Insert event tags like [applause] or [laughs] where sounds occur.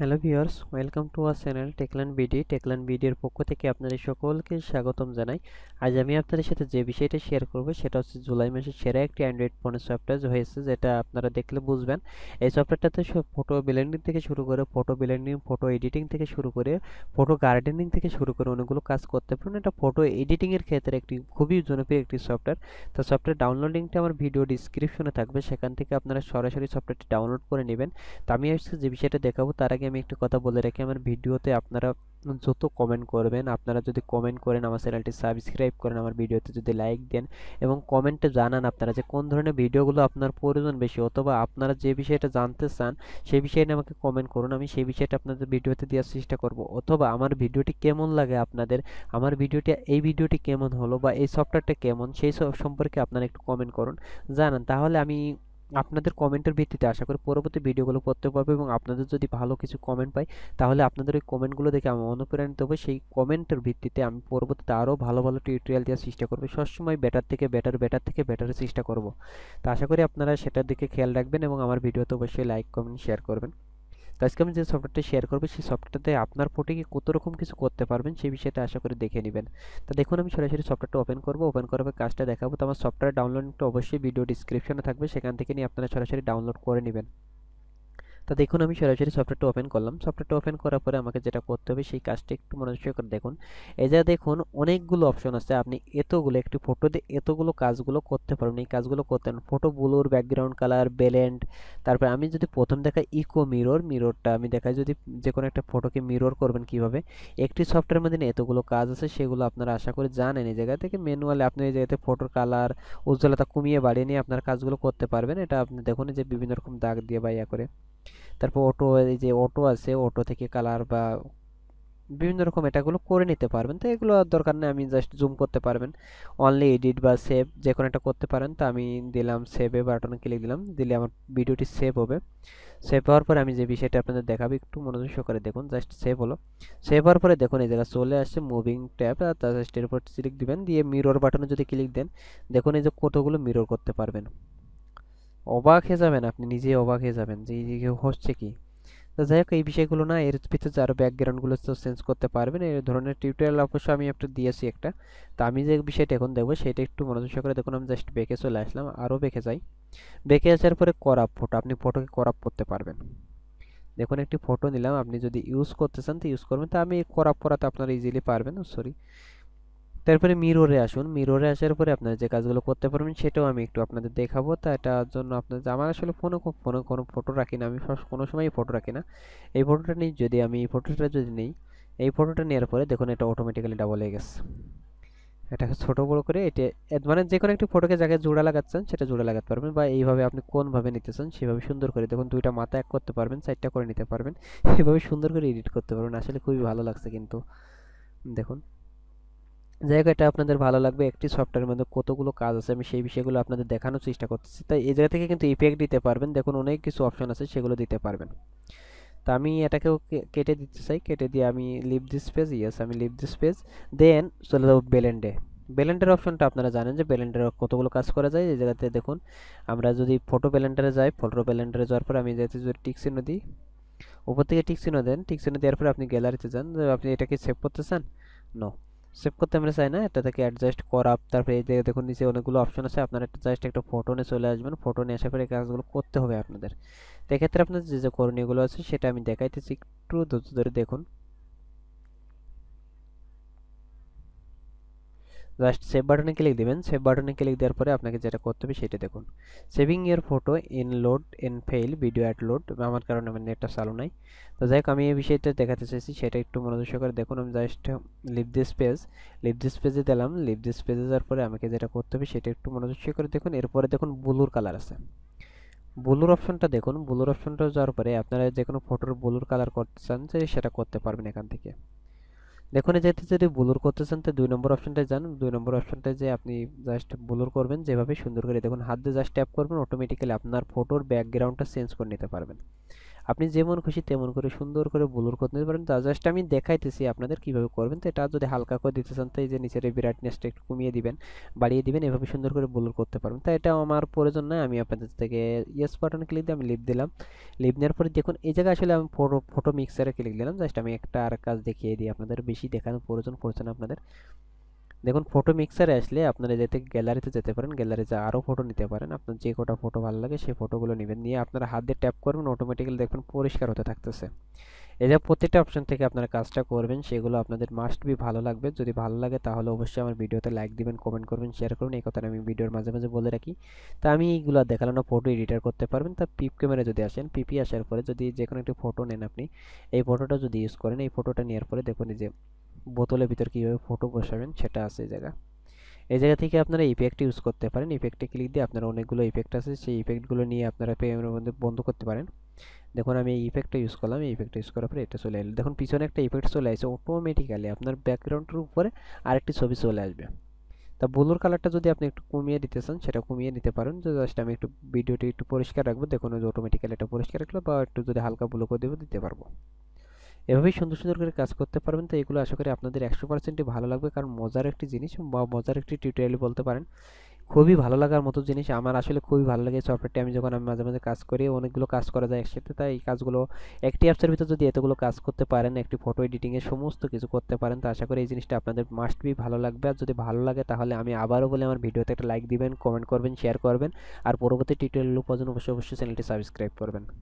Hello viewers, welcome to our channel Techlan BD. Techlan বিডির পক্ষ থেকে আপনাদের সকলকে স্বাগতম জানাই। আজ আমি আপনাদের সাথে যে বিষয়টা শেয়ার করব, সেটা হচ্ছে জুলাই মাসের সেরা একটি অ্যান্ড্রয়েড ফোনের সফটওয়্যার হয়েছে, যেটা আপনারা দেখলে বুঝবেন। এই সফটওয়্যারটাতে ফটো ব্লেন্ডিং থেকে শুরু করে ফটো ব্লেন্ডিং ফটো এডিটিং থেকে শুরু করে ফটো গার্ডেনিং থেকে শুরু করে অনেকগুলো কাজ করতে পারেন। এটা ফটো এডিটিংয়ের ক্ষেত্রে একটি খুবই জনপ্রিয় একটি সফটওয়্যার তো সফটওয়্যার ডাউনলোড লিঙ্কটা আমার ভিডিও ডিসক্রিপশনে থাকবে, সেখান থেকে আপনারা সরাসরি সফটওয়্যারটি ডাউনলোড করে নেবেন। তো আমি আজকে যে বিষয়টা দেখাবো, তার আগে আমি একটু কথা বলে রাখি, আমার ভিডিওতে আপনারা যত কমেন্ট করবেন, আপনারা যদি কমেন্ট করেন, আমার চ্যানেলটি সাবস্ক্রাইব করেন, আমার ভিডিওতে যদি লাইক দেন এবং কমেন্টে জানান আপনারা যে কোন ধরনের ভিডিওগুলো আপনার প্রয়োজন বেশি অথবা আপনারা যে বিষয়টা জানতে চান, সেই বিষয়ে নিয়ে আমাকে কমেন্ট করুন, আমি সেই বিষয়টা আপনাদের ভিডিওতে দেওয়ার চেষ্টা করব। অথবা আমার ভিডিওটি কেমন লাগে আপনাদের, আমার ভিডিওটি, এই ভিডিওটি কেমন হলো বা এই সফটওয়্যারটা কেমন, সেই সব সম্পর্কে আপনারা একটু কমেন্ট করুন, জানান। তাহলে আমি আপনাদের কমেন্টের ভিত্তিতে আশা করি পরবর্তী ভিডিওগুলো করতে পারব এবং আপনাদের যদি ভালো কিছু কমেন্ট পাই, তাহলে আপনাদের ওই কমেন্টগুলো দেখে আমি অনুপ্রাণিত হব। সেই কমেন্টের ভিত্তিতে আমি পরবর্তীতে আরও ভালো ভালো টিউটোরিয়াল দেওয়ার চেষ্টা করব। সবসময় বেটার থেকে বেটার বেটার থেকে বেটারের চেষ্টা করব। তো আশা করি আপনারা সেটার দিকে খেয়াল রাখবেন এবং আমার ভিডিওতে অবশ্যই লাইক কমেন্ট শেয়ার করবেন। তো আজকে আমি যে সফটওয়্যারটা শেয়ার করব, সেই সফটওয়্যারটাতে আপনার ফোটিকে কত রকম কিছু করতে পারবেন, সেই বিষয়টা আশা করি দেখে নেবেন। তো দেখুন, আমি সরাসরি সফটওয়্যারটা ওপেন করব ওপেন করার কাজটা দেখাবো। তো আমার সফটওয়্যার ডাউনলোডটা অবশ্যই ভিডিও ডিসক্রিপশনে থাকবে, সেখান থেকে নিয়ে আপনারা সরাসরি ডাউনলোড করে নেবেন। তো দেখুন, আমি সরাসরি সফটওয়্যারটা ওপেন করলাম। সফটওয়্যারটা ওপেন করার পরে আমাকে যেটা করতে হবে, সেই কাজটা একটু মনোযোগ করে দেখুন। এই যে দেখুন, অনেকগুলো অপশন আছে। আপনি এতগুলো, একটি ফটো দিয়ে এতগুলো কাজগুলো করতে পারবেন। এই কাজগুলো করতে পারেন। ফটো ব্লুর ব্যাকগ্রাউন্ড কালার বেলেন্ড তারপরে আমি যদি প্রথম দেখাই ইকো মিরর মিররটা আমি দেখাই যদি যে কোনো একটা ফটোকে মিরর করবেন কীভাবে? একটি সফটওয়্যারের মধ্যে এতগুলো কাজ আছে, সেগুলো আপনারা আশা করি জানেন। এই জায়গা থেকে ম্যানুয়ালি আপনি এই জায়গাতে ফটোর কালার উজ্জ্বলতা কমিয়ে বাড়িয়ে নিয়ে আপনার কাজগুলো করতে পারবেন। এটা আপনি দেখুন যে বিভিন্ন রকম দাগ দিয়ে বা ইয়া করে। তারপর অটো এই যে অটো আছে অটো থেকে কালার বা বিভিন্ন রকম এটাগুলো করে নিতে পারবেন। তো এগুলো দরকার নেই, আমি জাস্ট জুম করতে পারবেন। অনলি এডিট বা সেভ যে কোনো একটা করতে পারেন। তো আমি দিলাম সেভে বাটনে ক্লিক দিলাম। দিলে আমার ভিডিওটি সেভ হবে। সেভ হওয়ার পরে আমি যে বিষয়টা আপনাদের দেখাবো, একটু মনোযোগ সহকারে দেখুন। জাস্ট সেভ হলো। সেভ হওয়ার পরে দেখুন, এই জায়গায় চলে আসছে মুভিং ট্যাব আর জাস্ট এর উপর ক্লিক দিবেন। দিয়ে মিরর বাটনে যদি ক্লিক দেন, দেখুন এই যে কতগুলো মিরর করতে পারবেন। অবাক হয়ে যাবেন আপনি নিজে অবাক হয়ে যাবেন যে হচ্ছে কি। তো যাই হোক, এই বিষয়গুলো না, এর ভিতরে আরও ব্যাকগ্রাউন্ডগুলো তো চেঞ্জ করতে পারবেন। এই ধরনের টিউটোরিয়াল অবশ্য আমি একটা দিয়েছি একটা। তো আমি যে বিষয়টা এখন দেখব, সেটা একটু মনোযোগ করে দেখুন, আমি জাস্ট বেঁকে চলে আসলাম আরও বেঁকে যাই। বেঁকে আসার পরে করাপ ফটো আপনি ফটোকে করাপ করতে পারবেন। দেখুন, একটি ফটো নিলাম, আপনি যদি ইউজ করতে চান, তো ইউজ করবেন। তো আমি করাপ করাতে আপনারা ইজিলি পারবেন সরি তারপরে মিররে আসুন। মিররে আসার পরে আপনারা যে কাজগুলো করতে পারবেন সেটাও আমি একটু আপনাদের দেখাবো। তা এটার জন্য আপনাদের আমার আসলে ফোনে ফোনে কোনো ফটো রাখি না। আমি কোনো সময় ফটো রাখি না। এই ফটোটা নিই যদি আমি এই ফটোটা যদি নেই, এই ফটোটা নেওয়ার পরে দেখুন এটা অটোমেটিক্যালি ডাবল হয়ে গেছে। এটাকে ছোটো বড়ো করে এটা মানে যে কোনো একটি ফটোকে জায়গায় জোড়া লাগাচ্ছেন সেটা জোড়া লাগাতে পারবেন বা এইভাবে আপনি কোনভাবে নিতে চান সেভাবে সুন্দর করে দেখুন দুইটা মাথা এক করতে পারবেন সাইডটা করে নিতে পারবেন। [laughs] এভাবে সুন্দর করে এডিট করতে পারবেন। আসলে খুবই ভালো লাগছে কিন্তু। দেখুন। এটা আপনাদের ভালো লাগবে, একটি সফটওয়্যারের মধ্যে কতগুলো কাজ আছে, আমি সেই বিষয়গুলো আপনাদের দেখানোর চেষ্টা করতেছি। তাই এই জায়গা থেকে কিন্তু ইফেক্ট দিতে পারবেন, দেখুন অনেক কিছু অপশন আছে, সেগুলো দিতে পারবেন। তা আমি এটাকেও কেটে দিতে চাই, কেটে দিয়ে আমি লিভ দিস পেজ ইয়েস আমি লিভ দিস পেজ দেন চলে যাব বেলেন্ডে বেলেন্ডার অপশনটা আপনারা জানেন যে বেলেন্ডারে কতগুলো কাজ করা যায়, এই জায়গাতে দেখুন, আমরা যদি ফটো বেলেন্ডারে যাই ফটো বেলেন্ডারে যাওয়ার পর আমি যাতে যদি টিক দিই, উপর থেকে টিক দেন টিক চিহ্ন দেওয়ার পর আপনি গ্যালারিতে যান, আপনি এটাকে সেভ করতে চান? নো সেভ করতে আমরা চাই না, এটা থেকে অ্যাডজাস্ট করা। তারপরে এই দেখুন, নিচে অনেকগুলো অপশন আছে, আপনারা একটা জাস্ট একটা ফটো নিয়ে চলে আসবেন। ফটো নিয়ে আসার পরে কাজগুলো করতে হবে আপনাদের। তো এক্ষেত্রে আপনাদের যে যে করণীয়গুলো আছে, সেটা আমি দেখাইতেছি। একটু ধরে দেখুন। জাস্ট সেভ বাটনে ক্লিক দেবেন। সেভ বাটনে ক্লিক দেওয়ার পরে আপনাকে যেটা করতে হবে সেটা দেখুন। Saving your photo in load in fail video add load আমার কারণে আমার নেটটা চালু নাই। তো যাই হোক, আমি এই বিষয়টা দেখাতে চাইছি, সেটা একটু মনোযোগ করে দেখুন। আমি just leave this page leave this পেজে দিলাম। লিভ দিস পেজে যাওয়ার পরে আমাকে যেটা করতে হবে সেটা একটু মনোযোগ করে দেখুন। এরপরে দেখুন ব্লুর কালার আছে। ব্লুর অপশনটা দেখুন। ব্লুর অপশনটা যাওয়ার পরে আপনারা যে কোনো ফটোর ব্লুর কালার করতে চান, সেটা করতে পারবেন এখান থেকে। দেখুন যেতে যদি ব্লুর করতে চান তো দুই নম্বর অপশনটায় যান। দুই নম্বর অপশনটায় যে আপনি জাস্ট ব্লুর করবেন, যেভাবে সুন্দর করে। দেখুন, হাত দিয়ে জাস্ট ট্যাপ করবেন অটোমেটিক্যালি আপনার ফটোর ব্যাকগ্রাউন্ডটা চেঞ্জ করে নিতে পারবেন। আপনি যেমন খুশি তেমন করে সুন্দর করে ব্লুর করে নিতে পারেন। তা জাস্ট আমি দেখাইতেছি আপনাদের কীভাবে করবেন। তো এটা যদি হালকা করে দিতে চান, তো এই যে নিচের এই ব্রাইটনেসটা একটু কমিয়ে দিবেন, বাড়িয়ে দিবেন, এভাবে সুন্দর করে ব্লুর করতে পারবেন। তো এটা আমার প্রয়োজন নয়, আমি আপনাদের থেকে ইয়েস বাটন ক্লিক দিয়ে আমি লিপ দিলাম। লিপ নেওয়ার পরে দেখুন, এই জায়গায় আসলে আমি ফটো ফটো মিক্সারে ক্লিক দিলাম। জাস্ট আমি একটা আর কাজ দেখিয়ে দিই আপনাদের, বেশি দেখানোর প্রয়োজন পড়ছে না আপনাদের। দেখুন ফটো মিক্সারে আসলে আপনারা যেতে গ্যালারিতে যেতে পারেন। গ্যালারিতে আরও ফটো নিতে পারেন। আপনার যে কটা ফটো ভালো লাগে সেই ফটোগুলো নেবেন। নিয়ে আপনারা হাত দিয়ে ট্যাপ করবেন অটোমেটিক্যালি দেখবেন পরিষ্কার হতে থাকতেছে। এই যে প্রত্যেকটা অপশন থেকে আপনারা কাজটা করবেন, সেগুলো আপনাদের মাস্ট বি ভালো লাগবে। যদি ভালো লাগে তাহলে অবশ্যই আমার ভিডিওতে লাইক দিবেন কমেন্ট করবেন শেয়ার করুন। এই কথাটা আমি ভিডিওর মাঝে মাঝে বলে রাখি। তা আমি এইগুলো দেখালাম না ফটো এডিটার করতে পারবেন। তা পিপ ক্যামেরা যদি আসেন পিপি আসার পরে যদি যে কোনো একটি ফটো নেন আপনি, এই ফটোটা যদি ইউজ করেন, এই ফটোটা নেওয়ার পরে দেখুন যে বোতলের ভিতর কীভাবে ফটো বসাবেন সেটা আছে এই জায়গা এই জায়গা থেকে আপনারা ইফেক্ট ইউজ করতে পারেন। ইফেক্টে ক্লিক দিয়ে আপনারা অনেকগুলো ইফেক্ট আছে। সেই ইফেক্টগুলো নিয়ে আপনারা পেমেন্টের মধ্যে বন্ধ করতে পারেন। দেখুন, আমি এই ইফেক্টটা ইউজ করলাম। এই ইফেক্টটা ইউজ করার পরে এটা চলে এলো। দেখুন, পিছনে একটা ইফেক্ট চলে আসছে অটোমেটিক্যালি আপনার ব্যাকগ্রাউন্ডের উপরে আরেকটি ছবি চলে আসবে। তা ব্লুর কালারটা যদি আপনি একটু কমিয়ে দিতে চান, সেটা কমিয়ে নিতে পারেন। তো জাস্ট আমি একটু ভিডিওটি একটু পরিষ্কার রাখব। দেখুন অটোমেটিক্যালি এটা পরিষ্কার রাখল বা একটু যদি হালকা ব্লু করে দেবো, দিতে পারব। এভাবেই সুন্দর সুন্দর করে কাজ করতে পারবেন। তো এগুলো আশা করি আপনাদের একশো পার্সেন্টই ভালো লাগবে। কারণ মজার একটি জিনিস বা মজার একটি টিউটোরিয়াল বলতে পারেন, খুবই ভালো লাগার মতো জিনিস। আমার আসলে খুবই ভালো লাগে সফটওয়্যারটি আমি যখন আমি মাঝে মাঝে কাজ করি, অনেকগুলো কাজ করা যায় একসাথে। তাই এই কাজগুলো, একটি অ্যাপসের ভিতর যদি এতগুলো কাজ করতে পারেন, একটি ফটো এডিটিংয়ের সমস্ত কিছু করতে পারেন, তো আশা করি এই জিনিসটা আপনাদের মাস্ট বি ভালো লাগবে। আর যদি ভালো লাগে, তাহলে আমি আবারও বলে, আমার ভিডিওতে একটা লাইক দিবেন কমেন্ট করবেন শেয়ার করবেন। আর পরবর্তী টিউটোরিয়াল পর্যন্ত অবশ্যই অবশ্যই চ্যানেলটি সাবস্ক্রাইব করবেন।